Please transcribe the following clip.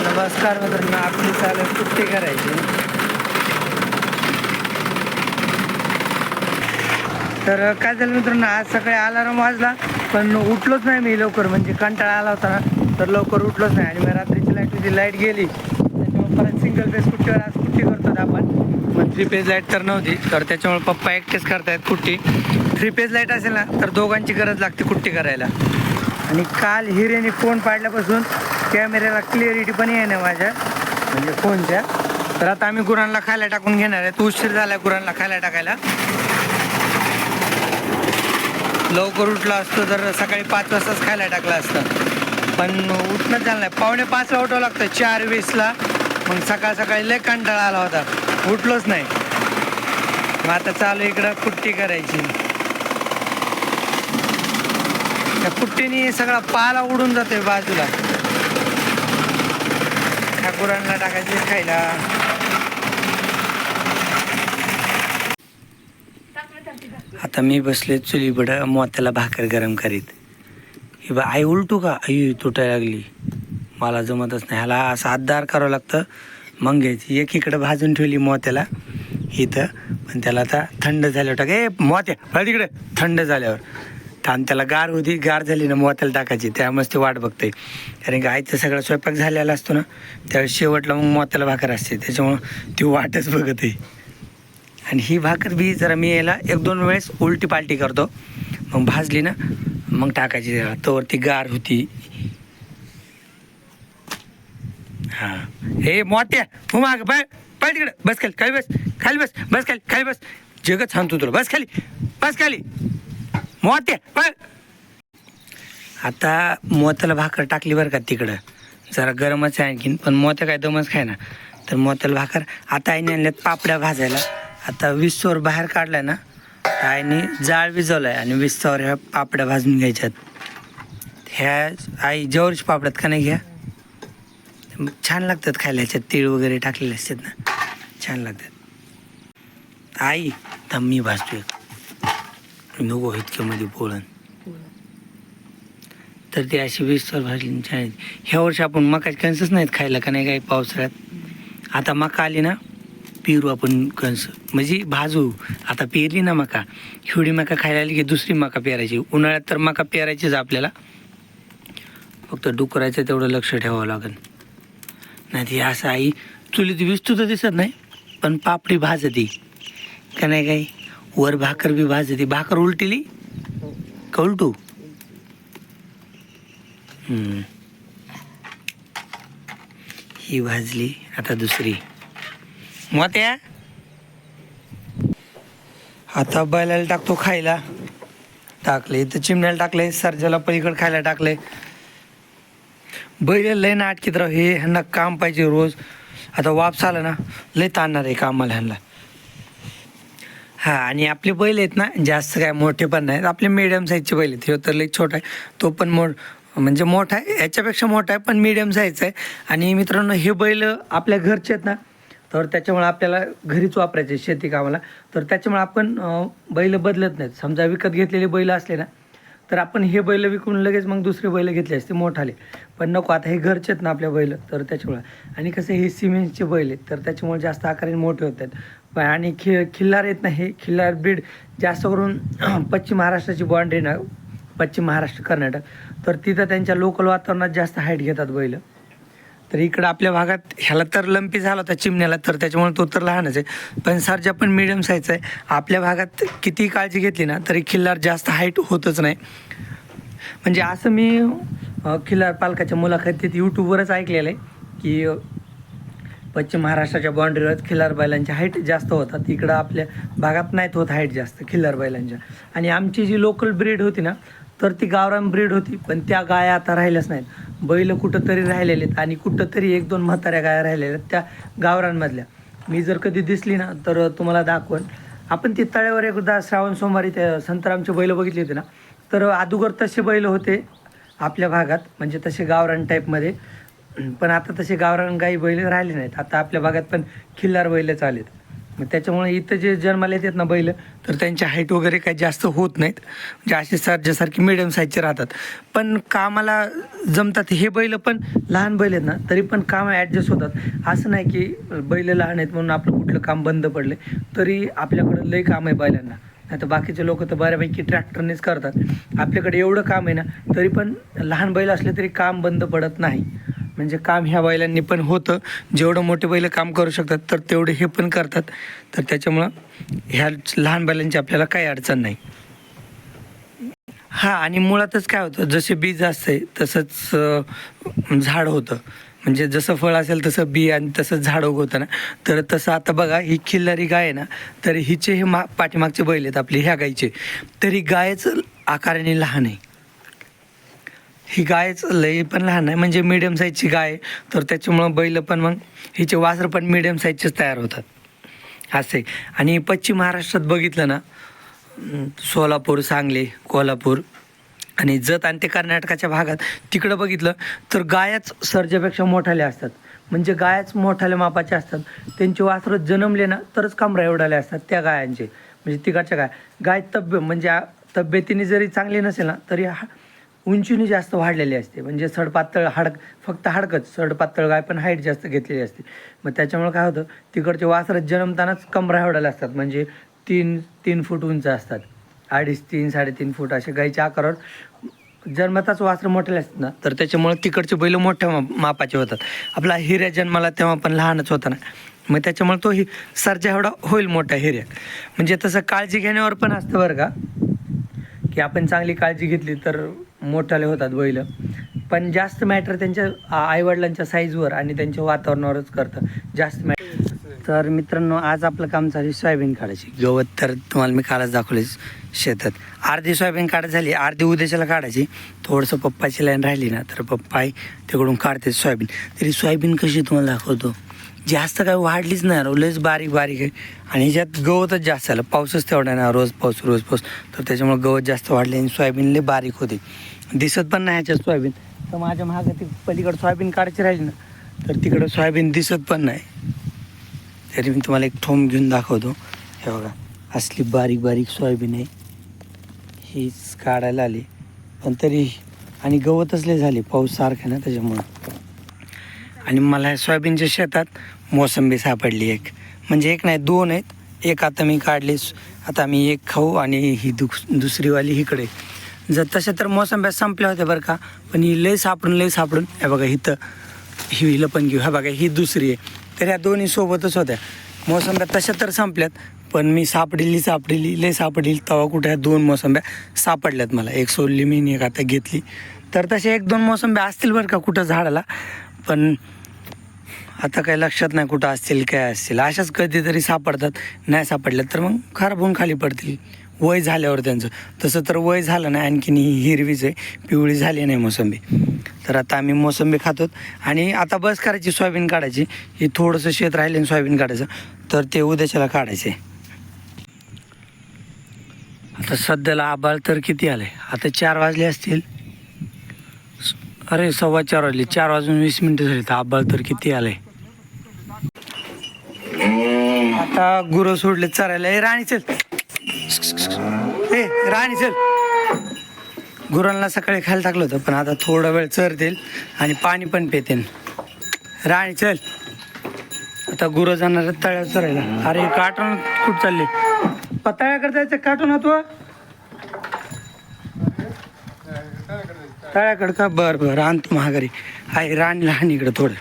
नमस्कार मित्रांनो आपली चालत आहे कुट्टी करायची? तर काय झालं मित्रांनो आज सकाळी अलार्म वाजला पण उठलोच नाही मी लवकर. म्हणजे कंटाळा आला होता ना तर लवकर उठलोच नाही. आणि मग रात्रीची लाइट होती लाइट गेली. त्याच्यामुळे परत सिंगल पेज कुट्टीवर आज कुट्टी करतो आपण? मग थ्री पेज लाइट तर नव्हती तर त्याच्यामुळे पप्पा एकटेच करतायत कुट्टी थ्री पेज लाइट असेल ना तर दोघांची गरज लागते कुट्टी करायला. आणि काल हिरेने फोन पाडल्यापासून कॅमेऱ्याला क्लिअरिटी पण आहे माझ्या म्हणजे फोनच्या. तर आता आम्ही गुरांना खायला टाकून घेणार आहे उशीर झाला गुरांना खायला टाकायला. लवकर उठलो असतो तर सकाळी पाच वाजताच खायला टाकलं असतं. पण उठणं झालं नाही. पावणे पाचला उठावं लागतं चार वीसला मग सकाळ सकाळी लय कंटाळा आला होता. उठलोच नाही. मग आता चालू इकडं कुट्टी करायची. त्या कुट्टीने सगळा पाला उडून जातोय बाजूला. ठाकुरांना टाकायचे खायला. आता मी बसले चुलीकडं मोत्याला भाकर गरम करीत. हे बा आई उलटू का? आई तुटायला लागली. मला जमतच नाही. ह्याला असं हातदार करावं लागतं. मग घ्यायची. एकीकडं भाजून ठेवली मोत्याला. इथं. पण त्याला आता थंड झाल्यावर टाक. ए मोत्या तिकडे थंड झाल्यावर. आणि त्याला गार होती गार झाली ना मोत्याला टाकायची त्यामुळेच ते वाट बघते कारण की आईचा सगळा स्वयंपाक झालेला असतो ना त्यावेळेस शेवटला मग मोत्याला भाकर असते त्याच्यामुळं ती वाटच बघत आहे. आणि ही भाकर बी जरा मी याला एक दोन वेळेस उलटी पालटी करतो. मग भाजली ना मग टाकायची त्याला. तोवर ती गार होती. हां. हे मोठ्या हो माग पळ पळ तिकडं बस खाली खाली बस खाली बस बस खाली खाली बस. जगत सांगतो तुला बस खाली बस खाली. मोत्या पळ. आता मोत्याला भाकर टाकली बरं का तिकडं. जरा गरमच आहे आणखीन पण मोत्या काय दमच खाय ना. तर मोत्याला भाकर आता आईने आणल्यात पापड्या भाजायला. आता विस्तवर बाहेर काढलाय ना तर आईने जाळ विजवलाय आणि विस्तवर ह्या पापड्या भाजून घ्यायच्यात. ह्या आई जवळच पापड्यात का नाही घ्या? छान लागतात खायला ह्याच्यात तीळ वगैरे टाकलेले असतात ना. छान लागतात. आई थांब मी भाजतोय. नको इतक्यामध्ये पोळण तर ती अशी वीसवर भाजली आणि छान आहे. ह्या वर्षी आपण मकाचे कणसच नाहीत खायला का नाही काही पावसाळ्यात? आता मका आली ना पेरू आपण कणस. म्हणजे भाजू आता पेरली ना मका. हिवडी मका खायला आली की दुसरी मका पेरायची. उन्हाळ्यात तर मका पेरायचीच आपल्याला. फक्त डुकरायचं तेवढं लक्ष ठेवावं लागेल. नाही ती असं आई चुलीत विस्तू तर दिसत नाही पण पापडी भाजती. का नाही काही? वर भाकर बी भाजती. भाकर उलटिली का उलटू? हम्म. ही भाजली आता दुसरी. मोत्या? आता बैलाला टाकतो खायला. टाकले इथं चिमण्याला टाकले सरजाला पलीकडे खायला टाकले बैल लय नाटकीत राव हे ह्यांना काम पाहिजे रोज. आता वापस आलं ना लय ताणणार आहे कामाला ह्यांना. हा आणि आपले बैल आहेत ना जास्त काय मोठे पण नाहीत. आपले मिडियम साईजचे बैल आहेत. ह्यो तर लई छोटा आहे. तो पण मोठ म्हणजे मोठा आहे. याच्यापेक्षा मोठा आहे पण मिडियम साईजचा आहे. आणि मित्रांनो हे बैल आपल्या घरचे आहेत ना तर त्याच्यामुळे आपल्याला घरीच वापरायचे शेती कामाला. तर त्याच्यामुळे आपण बैल बदलत नाहीत. समजा विकत घेतलेले बैल असले ना तर आपण हे बैल विकून लगेच मग दुसरे बैल घेतले असते मोठाले. पण नको आता हे घरचे आहेत ना आपल्या बैल तर त्याच्यामुळे. आणि कसं हे सिमेंटचे बैल आहेत तर त्याच्यामुळे जास्त आकाराने मोठे होतात आहेत आणि खि खिल्लार येत नाही. हे खिल्लार ब्रीड जास्त करून पश्चिम महाराष्ट्राची बाँड्री ना. पश्चिम महाराष्ट्र कर्नाटक. तर तिथं त्यांच्या लोकल वातावरणात जास्त हाईट घेतात बैल. तर इकडं आपल्या भागात ह्याला तर लंपी झाला होता चिमण्याला तर. त्याच्यामुळे तो तर लहानच आहे. पण सरजा पण मिडियम साईजचा आहे. आपल्या भागात किती काळजी घेतली ना तरी खिल्लार जास्त हाईट होतच नाही. म्हणजे असं मी खिल्लार पालकाच्या मुलाखतीत यूट्यूबवरच ऐकलेलं आहे की पश्चिम महाराष्ट्राच्या बाँड्रीवर खिल्लार बैलांच्या हाईट जास्त होतात इकडं आपल्या भागात नाहीत होत हाईट जास्त खिल्लार बैलांच्या. आणि आमची जी लोकल ब्रीड होती ना तर ती गावरान ब्रीड होती पण त्या गाया आता राहिल्याच नाहीत. बैल कुठंतरी राहिलेले आहेत आणि कुठंतरी एक दोन म्हाताऱ्या गाया राहिलेल्या आहेत त्या गावरांमधल्या मी जर कधी दिसली ना तर तुम्हाला दाखवण आपण ती तळ्यावर एकदा श्रावण सोमवारी त्या संतरामचे बैल बघितले होते ना तर अदुगर तसे बैल होते आपल्या भागात म्हणजे तसे गावरान टाईपमध्ये पण आता तसे गावरान गाई बैल राहिले नाहीत. आता आपल्या भागात पण खिल्लार बैलच आलेत मग त्याच्यामुळे इथं जे जन्माला येतात ना बैल तर त्यांची हाईट वगैरे काही जास्त होत नाहीत. म्हणजे असे सर्जासारखे मिडियम साईजचे राहतात. पण कामाला जमतात हे बैल पण लहान बैल आहेत ना तरी पण काम ॲडजस्ट होतात. असं नाही की बैल लहान आहेत म्हणून आपलं कुठलं काम बंद पडले तरी आपल्याकडं लई काम आहे बैलांना. नाही तर बाकीचे लोक तर बऱ्यापैकी ट्रॅक्टरनेच करतात. आपल्याकडे एवढं काम आहे ना तरी पण लहान बैल असले तरी काम बंद पडत नाही. म्हणजे काम ह्या बैलांनी पण होतं. जेवढं मोठे बैल काम करू शकतात तर तेवढे हे पण करतात. तर त्याच्यामुळं ह्या लहान बैलांची आपल्याला काही अडचण नाही. हां आणि मुळातच काय होतं जसे बीज असते तसंच झाड होतं. म्हणजे जसं फळ असेल तसं बी आणि तसंच झाड उगवतं ना तर तसं आता बघा ही खिल्लारी गाय आहे ना तर हिचे हे मा पाठीमागचे बैल आहेत आपले ह्या गायचे. तरी गायच आकाराने लहान आहे. ही गायच लई पण लहान आहे. म्हणजे मिडियम साईजची गाय आहे. तर त्याच्यामुळं बैल पण मग हिचे वासर पण मिडियम साईजचेच तयार होतात. असे. आणि पश्चिम महाराष्ट्रात बघितलं ना सोलापूर सांगली कोल्हापूर आणि जत आणि ते कर्नाटकाच्या भागात तिकडं बघितलं तर गायाच सर्जापेक्षा मोठाल्या असतात. म्हणजे गायाच मोठाल्या मापाचे असतात. त्यांचे वासरं जन्मले ना तरच कमरा एवढाले असतात त्या गायांचे. म्हणजे तिकडच्या गाय. गाय तब्य म्हणजे तब्येतीने जरी चांगली नसेल ना तरी हा उंचीने जास्त वाढलेली असते. म्हणजे सडपातळ हाड फक्त हाडकच सडपातळ गाय पण हाईट जास्त घेतलेली असते. मग त्याच्यामुळे काय होतं तिकडचे वासरं जन्मतानाच कमरा एवढ्याला असतात. म्हणजे तीन तीन फूट उंच असतात. अडीच तीन साडेतीन फूट असे गायच्या आकारावर जन्मताच वासरं मोठेले असतात ना तर त्याच्यामुळे तिकडचे बैल मोठ्या मा- मापाचे होतात. आपला हिऱ्या जन्माला तेव्हा पण लहानच होता ना. मग त्याच्यामुळे तो ही सरजा एवढा होईल मोठा हिऱ्या म्हणजे तसं काळजी घेण्यावर पण असतं बरं का. की आपण चांगली काळजी घेतली तर मोठाले होतात बैल. पण जास्त मॅटर त्यांच्या आईवडिलांच्या साईजवर आणि त्यांच्या वातावरणावरच करतं. जास्त मॅटर तर मित्रांनो आज आपलं काम चालू सोयाबीन काढायची. गवत तर तुम्हाला मी काढच दाखवले शेतात. अर्धी सोयाबीन काढत झाली अर्धी उद्याच्याला काढायची. थोडंसं पप्पाची लाईन राहिली ना तर पप्पा तिकडून काढते सोयाबीन. तरी सोयाबीन कशी तुम्हाला दाखवतो? जास्त काय वाढलीच नाही राव लयच बारीक बारीक आहे. आणि ह्याच्यात गवतच जास्त आलं पाऊसच तेवढा ना रोज पाऊस रोज पाऊस. तर त्याच्यामुळे गवत जास्त वाढले आणि सोयाबीन लय बारीक होते. दिसत पण नाही ह्याच्यात सोयाबीन. तर माझ्या मागं ती पलीकडं सोयाबीन काढायची राहिली ना तर तिकडं सोयाबीन दिसत पण नाही. तरी मी तुम्हाला एक ठोम घेऊन दाखवतो. हे बघा असली बारीक बारीक सोयाबीन आहे. हीच काढायला आली. पण तरी आणि गवतच लय झाली. पाऊस सारखा आहे ना त्याच्यामुळं. आणि मला सोयाबीनच्या शेतात मोसंबी सापडली एक. म्हणजे एक नाही दोन आहेत. एक आता मी काढली आता मी एक खाऊ आणि ही दुस दुसरीवाली इकडे. जर तशा तर मोसंब्या संपल्या होत्या बरं का पण ही लय सापडून लय सापडून हे बघा इथं ही हिला पण घेऊ हा बघा ही दुसरी आहे. तर ह्या दोन्ही सोबतच होत्या. मोसंब्या तशा तर संपल्यात पण मी सापडली सापडली लय सापडली. तेव्हा कुठे ह्या दोन मोसंब्या सापडल्यात मला. एक सोडली मी एक आता घेतली. तर तसे एक दोन मोसंब्या असतील बरं का कुठं झाडाला पण आता काही लक्षात नाही कुठं असतील काय असतील. अशाच कधीतरी सापडतात. नाही सापडल्या तर मग खराब होऊन खाली पडतील. वय झाल्यावर त्यांचं. तसं तर वय झालं नाही आणखीन ही हिरवीच आहे. पिवळी झाली नाही मोसंबी. तर आता आम्ही मोसंबी खातो. आणि आता बस करायची सोयाबीन काढायची. हे थोडंसं शेत राहिले सोयाबीन काढायचं. तर ते उद्याच्याला काढायचे. आता सध्याला आबाळ तर किती आले आता चार वाजले असतील. अरे सव्वा चार वाजले. चार वाजून वीस मिनिटं झाली. तर आबाळ तर किती आले आता गुरं सोडले चरायला. ए राणी चल. ए राणी चल. गुरांना सकाळी खायला टाकलं होतं पण आता थोडा वेळ चरतील आणि पाणी पण पितील. राणी चल. आता गुरं जाणार तळ्यावर चरायला. अरे काटून कुठं चालले? पताळ्याकडे जायचं काटून तू? तळ्याकडं का? बरं बरं. आणतो महागारी. आहे राणी लहान इकडं थोडं.